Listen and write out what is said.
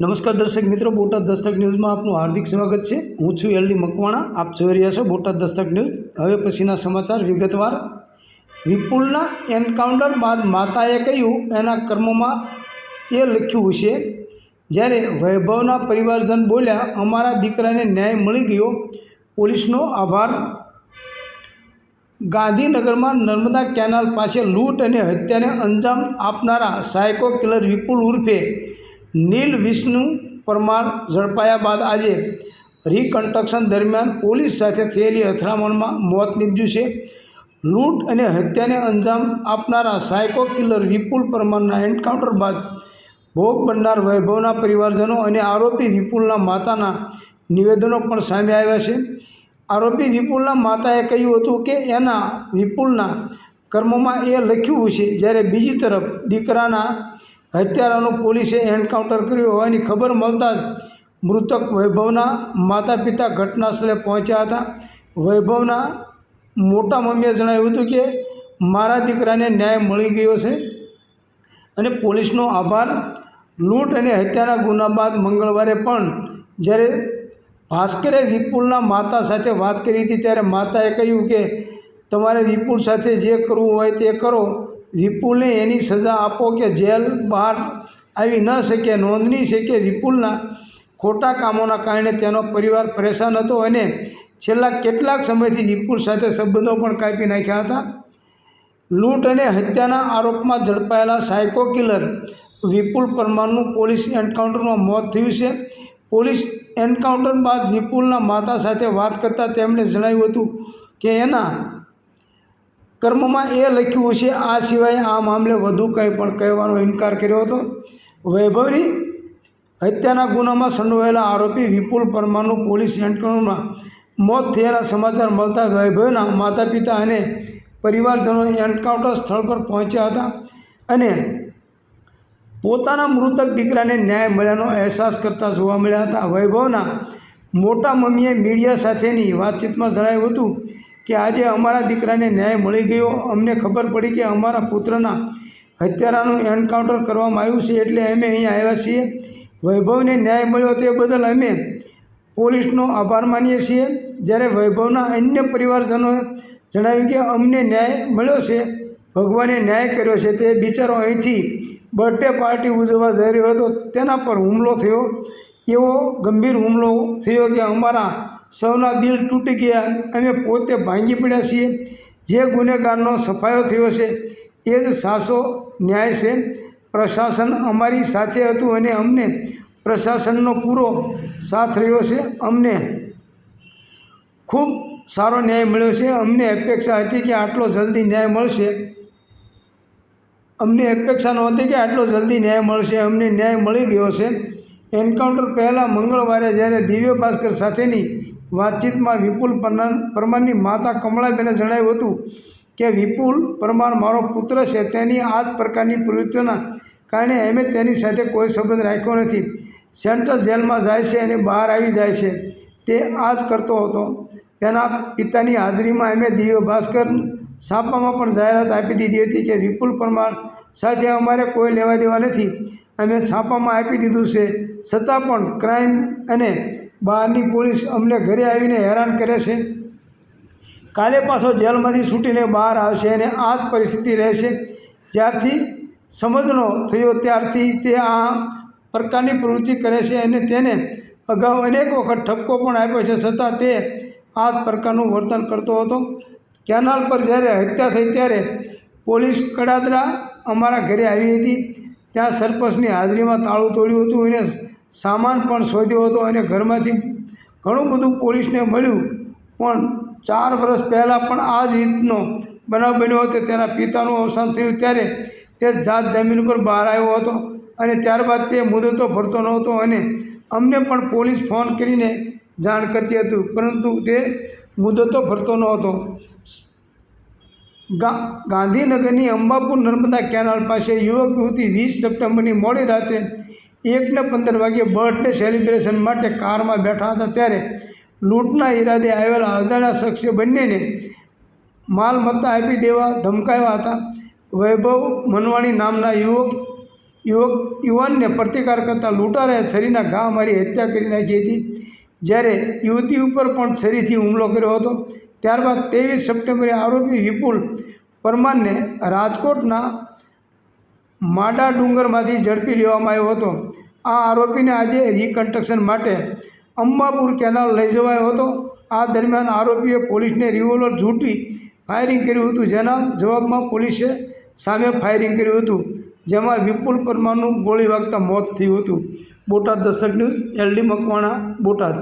નમસ્કાર દર્શક મિત્રો, બોટાદ દસ્તક ન્યૂઝમાં આપનું હાર્દિક સ્વાગત છે. હું છું એલડી મકવાણા, આપ જોઈ રહ્યા છો બોટાદ દસ્તક ન્યૂઝ. હવે પછીના સમાચાર વિગતવાર. વિપુલના એન્કાઉન્ટર બાદ માતાએ કહ્યું, એના કર્મોમાં એ લખ્યું છે જ્યારે વૈભવના પરિવારજન બોલ્યા, અમારા દીકરાને ન્યાય મળી ગયો. પોલીસનો આભાર. ગાંધીનગરમાં નર્મદા કેનાલ પાસે લૂંટ અને હત્યાને અંજામ આપનારા સાયકો કિલર વિપુલ ઉર્ફે નીલ વિષ્ણુ પરમાર ઝડપાયા બાદ આજે રિકન્સ્ટ્રક્શન દરમિયાન પોલીસ સાથે થયેલી અથડામણમાં મોત નીપજ્યું છે. લૂંટ અને હત્યાને અંજામ આપનારા સાયકો કિલર વિપુલ પરમારના એન્કાઉન્ટર બાદ ભોગ બનનાર વૈભવના પરિવારજનો અને આરોપી વિપુલના માતાના નિવેદનો પણ સામે આવ્યા છે. આરોપી વિપુલના માતાએ કહ્યું હતું કે એના વિપુલના કર્મોમાં એ લખ્યું છે, જ્યારે બીજી તરફ દીકરાના હત્યારાનું પોલીસે એન્કાઉન્ટર કર્યું હોવાની ખબર મળતા જ મૃતક વૈભવના માતા પિતા ઘટનાસ્થળે પહોંચ્યા હતા. વૈભવના મોટા મમ્મીએ જણાવ્યું હતું કે, મારા દીકરાને ન્યાય મળી ગયો છે અને પોલીસનો આભાર. લૂંટ અને હત્યાના ગુના બાદ મંગળવારે પણ જ્યારે ભાસ્કરે વિપુલના માતા સાથે વાત કરી હતી ત્યારે માતાએ કહ્યું કે, તમારે વિપુલ સાથે જે કરવું હોય તે કરો. વિપુલને એની સજા આપો કે જેલ બહાર આવી ન શકે નોંધની છે કે વિપુલના ખોટા કામોના કારણે તેનો પરિવાર પરેશાન હતો અને છેલ્લા કેટલાક સમયથી વિપુલ સાથે સંબંધો પણ કાપી નાખ્યા હતા. લૂંટ અને હત્યાના આરોપમાં ઝડપાયેલા સાયકો કિલર વિપુલ પરમારનું પોલીસ એન્કાઉન્ટરમાં મોત થયું છે. પોલીસ એન્કાઉન્ટર બાદ વિપુલના માતા સાથે વાત કરતાં તેમણે જણાવ્યું હતું કે એના કર્મમાં એ લખ્યું છે, આ સિવાય આ મામલે વધુ કંઈ પણ કહેવાનો ઇનકાર કર્યો હતો. વૈભવની હત્યાના ગુનામાં સંડોવાયેલા આરોપી વિપુલ પરમારનું પોલીસ એન્કાઉન્ટરમાં મોત થયાના સમાચાર મળતા વૈભવના માતા પિતા અને પરિવારજનો એન્કાઉન્ટર સ્થળ પર પહોંચ્યા હતા અને પોતાના મૃતક દીકરાને ન્યાય મળ્યાનો અહેસાસ કરતા જોવા મળ્યા હતા. વૈભવના મોટા મમ્મીએ મીડિયા સાથેની વાતચીતમાં જણાવ્યું હતું કે આજે અમારા દીકરાને ન્યાય મળી ગયો. અમને ખબર પડી કે અમારા પુત્રના હત્યારાનું એન્કાઉન્ટર કરવામાં આવ્યું છે એટલે અમે અહીં આવ્યા છીએ. વૈભવને ન્યાય મળ્યો તે બદલ અમે પોલીસનો આભાર માનીએ છીએ. જ્યારે વૈભવના અન્ય પરિવારજનોએ જણાવ્યું કે અમને ન્યાય મળ્યો છે, ભગવાને ન્યાય કર્યો છે, તે બિચારો અહીંથી બર્થડે પાર્ટી ઉજવવા જઈ રહ્યો હતો. તેના પર હુમલો થયો. એવો ગંભીર હુમલો થયો કે અમારા સૌના દિલ તૂટી ગયા અમે પોતે ભાંગી પડ્યા છીએ. જે ગુનેગારનો સફાયો થયો છે, એ જ સાસો ન્યાય છે. પ્રશાસન અમારી સાથે હતું અને અમને પ્રશાસનનો પૂરો સાથ રહ્યો છે. અમને ખૂબ સારો ન્યાય મળ્યો છે. અમને અપેક્ષા હતી કે આટલો જલ્દી ન્યાય મળશે. અમને અપેક્ષા નહોતી કે આટલો જલ્દી ન્યાય મળશે. અમને ન્યાય મળી ગયો છે. એન્કાઉન્ટર પહેલાં મંગળવારે જ્યારે દિવ્ય ભાસ્કર સાથેની વાતચીતમાં વિપુલ પરમાર પરમારની માતા કમળાબેને જણાવ્યું હતું કે, વિપુલ પરમાર મારો પુત્ર છે. તેની આ જ પ્રકારની પ્રવૃત્તિઓના કારણે અમે તેની સાથે કોઈ સંબંધ રાખ્યો નથી. સેન્ટ્રલ જેલમાં જાય છે અને બહાર આવી જાય છે. તે આ જ કરતો હતો. તેના પિતાની હાજરીમાં એમે દિવ્ય ભાસ્કર છાપામાં પણ જાહેરાત આપી દીધી હતી કે, વિપુલ પરમાર સાથે અમારે કોઈ લેવા દેવા નથી. અમે છાપામાં આપી દીધું છે. છતાં પણ ક્રાઇમ અને બહારની પોલીસ અમને ઘરે આવીને હેરાન કરે છે. કાલે પાછો જેલમાંથી છૂટીને બહાર આવશે અને આ જ પરિસ્થિતિ રહેશે. જ્યારથી સમજનો થયો, ત્યારથી તે આ પ્રકારની પ્રવૃત્તિ કરે છે અને તેને અગાઉ અનેક વખત ઠપકો પણ આપ્યો છે. છતાં તે આ જ પ્રકારનું વર્તન કરતો હતો. કેનાલ પર જ્યારે હત્યા થઈ ત્યારે પોલીસ કડાદરા અમારા ઘરે આવી હતી. ત્યાં સરપંચની હાજરીમાં તાળું તોડ્યું હતું, એને સામાન પણ શોધ્યો હતો અને ઘરમાંથી ઘણું બધું પોલીસને મળ્યું. પણ ચાર વર્ષ પહેલાં પણ આ જ રીતનો બનાવ બન્યો હતો. તેના પિતાનું અવસાન થયું ત્યારે તે જાત જમીન ઉપર બહાર આવ્યો હતો અને ત્યારબાદ તે મુદતો ભરતો નહોતો અને અમને પણ પોલીસ ફોન કરીને જાણ કરતી હતું. પરંતુ તે મુદતો ભરતો નહોતો. ગાંધીનગરની અંબાપુર નર્મદા કેનાલ પાસે યુવક યુવતી વીસ સપ્ટેમ્બરની મોડી રાત્રે એકને પંદર વાગ્યે બર્થડે સેલિબ્રેશન માટે કારમાં બેઠા હતા ત્યારે લૂંટના ઈરાદે આવેલા અજાણ્યા શખ્સે બંનેને માલ મત્તા આપી દેવા ધમકાવ્યા હતા. વૈભવ મનવાણી નામના યુવક યુવક, યુવાનને પ્રતિકાર કરતા લૂંટારાએ છરીના ઘા મારી હત્યા કરી નાખી હતી. જ્યારે યુવતી ઉપર પણ છરીથી હુમલો કર્યો હતો. ત્યારબાદ ત્રેવીસ સપ્ટેમ્બરે આરોપી વિપુલ પરમારને રાજકોટના માડા ડુંગરમાંથી ઝડપી લેવામાં આવ્યો હતો. આ આરોપીને આજે રિકન્સ્ટ્રક્શન માટે અંબાપુર કેનાલ લઈ જવાયો હતો. આ દરમિયાન આરોપીએ પોલીસને રિવોલ્વર ઝૂંટી ફાયરિંગ કર્યું હતું, જેના જવાબમાં પોલીસે સામે ફાયરિંગ કર્યું હતું, જેમાં વિપુલ પરમારનું ગોળી વાગતા મોત થયું હતું. Botad Dastak news, LD Makwana, Botad.